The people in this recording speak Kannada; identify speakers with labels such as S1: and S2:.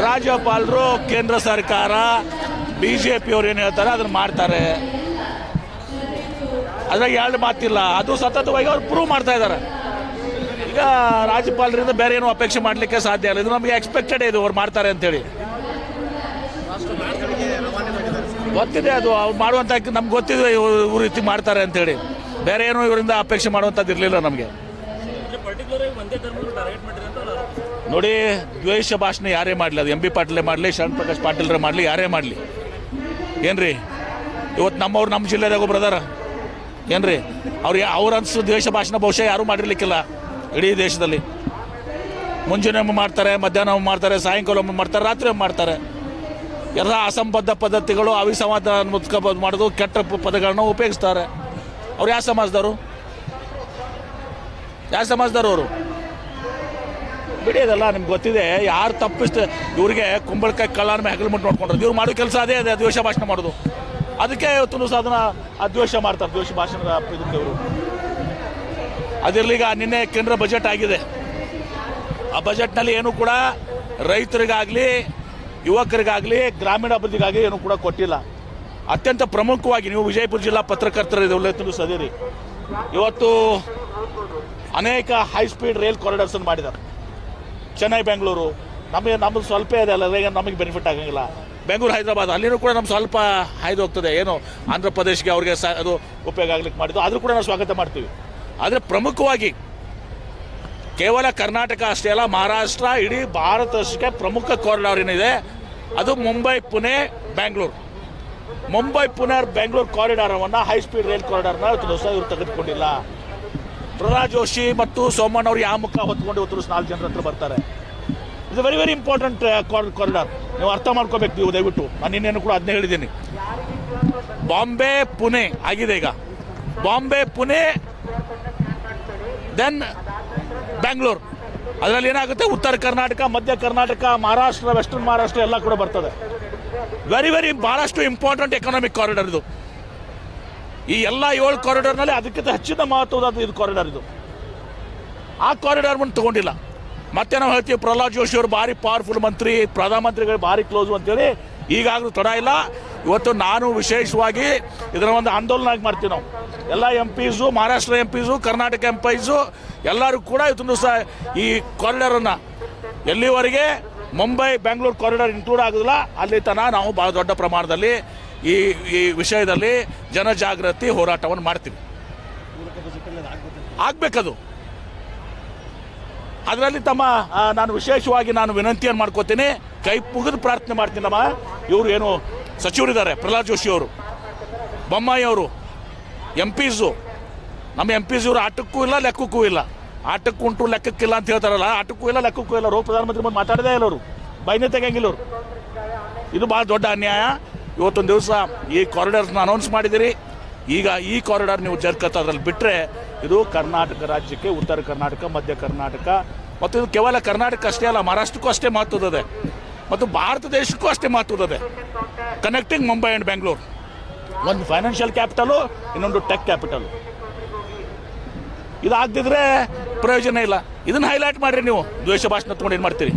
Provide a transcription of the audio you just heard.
S1: ರಾಜ್ಯಪಾಲರು, ಕೇಂದ್ರ ಸರ್ಕಾರ ಬಿ ಜೆ ಪಿಯವ್ರು ಏನು ಹೇಳ್ತಾರೆ, ಅದನ್ನು ಮಾಡ್ತಾರೆ. ಅದ್ರಾಗ ಎರಡು ಮಾತಿಲ್ಲ. ಅದು ಸತತವಾಗಿ ಅವ್ರು ಪ್ರೂವ್ ಮಾಡ್ತಾ ಇದ್ದಾರೆ ಈಗ ರಾಜ್ಯಪಾಲರಿಂದ ಬೇರೆ ಏನು ಅಪೇಕ್ಷೆ ಮಾಡಲಿಕ್ಕೆ ಸಾಧ್ಯ ಇಲ್ಲ. ಇದು ನಮಗೆ ಎಕ್ಸ್ಪೆಕ್ಟೆಡ್ ಇದು ಅವ್ರು ಮಾಡ್ತಾರೆ ಅಂತೇಳಿ. ಗೊತ್ತಿದೆ ಅದು. ಅವ್ರು ಮಾಡುವಂಥ ನಮ್ಗೆ ಗೊತ್ತಿದೆ ಇವ್ರ ರೀತಿ ಮಾಡ್ತಾರೆ ಅಂತೇಳಿ. ಬೇರೆ ಏನು ಇವರಿಂದ ಅಪೇಕ್ಷೆ ಮಾಡುವಂಥದ್ದು ಇರಲಿಲ್ಲ ನಮಗೆ. ನೋಡಿ ದ್ವೇಷ ಭಾಷಣ ಯಾರೇ ಮಾಡಲಿ, ಅದು ಎಂ ಬಿ ಪಾಟೀಲೇ ಮಾಡಲಿ, ಶರಣ್ ಪ್ರಕಾಶ್ ಪಾಟೀಲ್ರೇ ಮಾಡಲಿ, ಯಾರೇ ಮಾಡಲಿ. ಏನ್ರಿ? ಇವತ್ತು ನಮ್ಮವ್ರು ನಮ್ಮ ಜಿಲ್ಲೆದಾಗ ಒಬ್ರು ಅದಾರ ಏನ್ರಿ? ಅವ್ರು ಯಾ- ಅವ್ರ ಅನ್ಸು ದ್ವೇಷ ಭಾಷಣ ಬಹುಶಃ ಯಾರೂ ಮಾಡಿರ್ಲಿಕ್ಕಿಲ್ಲ ಇಡೀ ದೇಶದಲ್ಲಿ. ಮುಂಜಾನೆ ಒಮ್ಮೆ ಮಾಡ್ತಾರೆ, ಮಧ್ಯಾಹ್ನ ಒಮ್ಮೆ ಮಾಡ್ತಾರೆ, ಸಾಯಂಕಾಲ ಒಮ್ಮೆ ಮಾಡ್ತಾರೆ, ರಾತ್ರಿ ಒಮ್ಮೆ ಮಾಡ್ತಾರೆ. ಎಲ್ಲ ಅಸಂಬದ್ಧ ಪದ್ಧತಿಗಳು ಅವಿಸಂವಾದ ಮುತ್ಕ ಮಾಡೋದು, ಕೆಟ್ಟ ಪದಗಳನ್ನ ಉಪಯೋಗಿಸ್ತಾರೆ. ಅವ್ರು ಯಾವ ಸಮಾಜದವರು? ಯಾವ ಸಮಾಜದವರು ಅವರು? ಬಿಡಿ ಅದೆಲ್ಲ ನಿಮ್ಗೆ ಗೊತ್ತಿದೆ, ಯಾರು ತಪ್ಪಿಸ್ತ, ಇವ್ರಿಗೆ ಕುಂಬಳಕಾಯಿ ಕಳ್ಳನ ಹೆಗಲು ಮುಟ್ಟು ನೋಡ್ಕೊಂಡ್ರು ಇವ್ರು ಮಾಡೋ ಕೆಲಸ ಅದೇ ಅದೇ ದ್ವೇಷ ಭಾಷಣ ಮಾಡೋದು. ಅದಕ್ಕೆ ಇವತ್ತು ಸಹ ಅದನ್ನ ದ್ವೇಷ ಮಾಡ್ತಾರೆ, ದ್ವೇಷ ಭಾಷಣದ ಇದಕ್ಕೆ ಇವರು. ನಿನ್ನೆ ಕೇಂದ್ರ ಬಜೆಟ್ ಆಗಿದೆ. ಆ ಬಜೆಟ್ನಲ್ಲಿ ಏನು ಕೂಡ ರೈತರಿಗಾಗಲಿ, ಯುವಕರಿಗಾಗಲಿ ಗ್ರಾಮೀಣ ಅಭಿವೃದ್ಧಿಗಾಗಿ ಏನು ಕೂಡ ಕೊಟ್ಟಿಲ್ಲ. ಅತ್ಯಂತ ಪ್ರಮುಖವಾಗಿ ನೀವು ವಿಜಯಪುರ ಜಿಲ್ಲಾ ಪತ್ರಕರ್ತರ ಉಲ್ಲೇಖ ಸದಿರಿ. ಇವತ್ತು ಅನೇಕ ಹೈ ಸ್ಪೀಡ್ ರೈಲ್ ಕಾರಿಡಾರ್ಸ್ ಅನ್ನು ಮಾಡಿದ್ದಾರೆ. ಚೆನ್ನೈ, ಬೆಂಗಳೂರು. ನಮಗೆ ನಮ್ಮದು ಸ್ವಲ್ಪ ಇದೆ ಅಲ್ಲ ಈಗ ನಮಗೆ ಬೆನಿಫಿಟ್ ಆಗಂಗಿಲ್ಲ. ಬೆಂಗಳೂರು, ಹೈದರಾಬಾದ್, ಅಲ್ಲಿನೂ ಕೂಡ ನಮ್ಮ ಸ್ವಲ್ಪ ಹಾಯ್ದು ಹೋಗ್ತದೆ ಏನು ಆಂಧ್ರ ಪ್ರದೇಶ್ಗೆ ಅವ್ರಿಗೆ ಸ ಅದು ಉಪಯೋಗ ಆಗ್ಲಿಕ್ಕೆ ಮಾಡಿದ್ದು. ಆದರೂ ಕೂಡ ನಾವು ಸ್ವಾಗತ ಮಾಡ್ತೀವಿ. ಆದರೆ ಪ್ರಮುಖವಾಗಿ ಕೇವಲ ಕರ್ನಾಟಕ ಅಷ್ಟೇ ಅಲ್ಲ, ಮಹಾರಾಷ್ಟ್ರ, ಇಡೀ ಭಾರತಕ್ಕೆ ಪ್ರಮುಖ ಕಾರಿಡಾರ್ ಏನಿದೆ? ಅದು ಮುಂಬೈ, ಪುಣೆ ಬ್ಯಾಂಗ್ಳೂರು ಮುಂಬೈ, ಪುಣೆ, ಬೆಂಗಳೂರು ಕಾರಿಡಾರವನ್ನು ಹೈ ಸ್ಪೀಡ್ ರೈಲ್ ಕಾರಿಡಾರ್ನ ಇವತ್ತು ಇವರು ತೆಗೆದುಕೊಂಡಿಲ್ಲ. ಪ್ರಹ್ಲಾದ್ ಜೋಶಿ ಮತ್ತು ಸೋಮಣ್ಣ ಅವರು ಯಾವ ಮುಖ ಹೊತ್ಕೊಂಡು ಇವತ್ತು ನಾಲ್ಕು ಜನರ ಹತ್ರ ಬರ್ತಾರೆ. ಇದು ವೆರಿ ವೆರಿ ಇಂಪಾರ್ಟೆಂಟ್ ಕಾರಿಡಾರ್ ನೀವು ಅರ್ಥ ಮಾಡ್ಕೋಬೇಕು ನೀವು ದಯವಿಟ್ಟು. ನಾನು ಇನ್ನೇನು ಕೂಡ ಅದನ್ನೇ ಹೇಳಿದ್ದೀನಿ. ಬಾಂಬೆ, ಪುಣೆ ಆಗಿದೆ ಈಗ. ಬಾಂಬೆ, ಪುಣೆ ದೆನ್ ಬ್ಯಾಂಗ್ಳೂರ್ ಅದರಲ್ಲಿ ಏನಾಗುತ್ತೆ? ಉತ್ತರ ಕರ್ನಾಟಕ, ಮಧ್ಯ ಕರ್ನಾಟಕ, ಮಹಾರಾಷ್ಟ್ರ ವೆಸ್ಟರ್ನ್ ಮಹಾರಾಷ್ಟ್ರ ಎಲ್ಲ ಕೂಡ ಬರ್ತದೆ. ವೆರಿ ವೆರಿ ಭಾಳಷ್ಟು ಇಂಪಾರ್ಟೆಂಟ್ ಎಕನಾಮಿಕ್ ಕಾರಿಡಾರ್ ಇದು. ಈ ಎಲ್ಲ ಏಳು ಕಾರಿಡಾರ್ನಲ್ಲಿ ಅದಕ್ಕಿಂತ ಹೆಚ್ಚಿನ ಮಹತ್ವದ ಇದು ಕಾರಿಡಾರ್ ಇದು. ಆ ಕಾರಿಡಾರ್ ಬಂದು ತಗೊಂಡಿಲ್ಲ. ಮತ್ತೆ ನಾವು ಹೇಳ್ತೀವಿ, ಪ್ರಹ್ಲಾದ್ ಜೋಶಿ ಅವರು ಭಾರಿ ಪವರ್ಫುಲ್ ಮಂತ್ರಿ, ಪ್ರಧಾನಮಂತ್ರಿಗಳು ಭಾರಿ ಕ್ಲೋಸ್ ಅಂತೇಳಿ ಈಗಾಗಲೂ ತಡ ಇಲ್ಲ. ಇವತ್ತು ನಾನು ವಿಶೇಷವಾಗಿ ಇದರ ಒಂದು ಆಂದೋಲನ ಆಗಿ ಮಾಡ್ತೀವಿ ನಾವು. ಎಲ್ಲ MPs Maharashtra MPs Karnataka MPs ಎಲ್ಲರೂ ಕೂಡ ಇವತ್ತು ಸಹ ಈ ಕಾರಿಡಾರನ್ನು ಎಲ್ಲಿವರೆಗೆ? ಮುಂಬೈ, ಬೆಂಗಳೂರು ಕಾರಿಡಾರ್ ಇನ್ಕ್ಲೂಡ್ ಆಗೋದಿಲ್ಲ. ಅಲ್ಲಿ ತನಕ ನಾವು ಭಾಳ ದೊಡ್ಡ ಪ್ರಮಾಣದಲ್ಲಿ ಈ ಈ ವಿಷಯದಲ್ಲಿ ಜನಜಾಗೃತಿ ಹೋರಾಟವನ್ನು ಮಾಡ್ತೀವಿ. ಆಗ್ಬೇಕದು. ಅದರಲ್ಲಿ ತಮ್ಮ ನಾನು ವಿಶೇಷವಾಗಿ ನಾನು ವಿನಂತಿಯನ್ನು ಮಾಡ್ಕೋತೀನಿ. ಕೈ ಮುಗಿದು ಪ್ರಾರ್ಥನೆ ಮಾಡ್ತೀನಿ ನಮ್ಮ ಇವರು ಏನು ಸಚಿವರಿದ್ದಾರೆ, ಪ್ರಹ್ಲಾದ್ ಜೋಶಿ ಅವರು, ಬೊಮ್ಮಾಯಿ ಅವರು ಎಂ ಪಿಸು ನಮ್ಮ ಎಂ ಪಿ ಇವರು ಆಟಕ್ಕೂ ಇಲ್ಲ, ಲೆಕ್ಕಕ್ಕೂ ಇಲ್ಲ. ಆಟಕ್ಕೂ ಉಂಟು, ಲೆಕ್ಕಕ್ಕಿಲ್ಲ ಅಂತ ಹೇಳ್ತಾರಲ್ಲ, ಆಟಕ್ಕೂ ಇಲ್ಲ, ಲೆಕ್ಕಕ್ಕೂ ಇಲ್ಲ. ಅವರು ಪ್ರಧಾನಮಂತ್ರಿ ಬಂದು ಮಾತಾಡದೇ ಇಲ್ಲ ಅವರು. ಬೈನೇ ತೆಗಂಗಿಲ್ಲ ಅವರು. ಇದು ಭಾಳ ದೊಡ್ಡ ಅನ್ಯಾಯ. ಇವತ್ತೊಂದು ದಿವಸ ಈ ಕಾರಿಡಾರ್ಸ್ನ ಅನೌನ್ಸ್ ಮಾಡಿದಿರಿ ಈಗ ಈ ಕಾರಿಡಾರ್ ನೀವು ಜರ್ಕತ್ ಅದರಲ್ಲಿ ಬಿಟ್ಟರೆ ಇದು ಕರ್ನಾಟಕ ರಾಜ್ಯಕ್ಕೆ ಉತ್ತರ ಕರ್ನಾಟಕ, ಮಧ್ಯ ಕರ್ನಾಟಕ ಮತ್ತು ಇದು ಕೇವಲ ಕರ್ನಾಟಕ ಅಷ್ಟೇ ಅಲ್ಲ, ಮಹಾರಾಷ್ಟ್ರಕ್ಕೂ ಅಷ್ಟೇ ಮಹತ್ವದದೆ ಮತ್ತು ಭಾರತ ದೇಶಕ್ಕೂ ಅಷ್ಟೇ ಮಹತ್ವದದೆ ಕನೆಕ್ಟಿಂಗ್ ಮುಂಬೈ ಆ್ಯಂಡ್ ಬೆಂಗಳೂರು ಒಂದು ಫೈನಾನ್ಷಿಯಲ್ ಕ್ಯಾಪಿಟಲು ಇನ್ನೊಂದು ಟೆಕ್ ಕ್ಯಾಪಿಟಲ್ ಇದಾಗದಿದ್ರೆ ಪ್ರಯೋಜನ ಇಲ್ಲ. ಇದನ್ನು ಹೈಲೈಟ್ ಮಾಡಿರಿ ನೀವು. ದ್ವೇಷ ಭಾಷಣ ತೊಗೊಂಡು ಏನು ಮಾಡ್ತೀರಿ?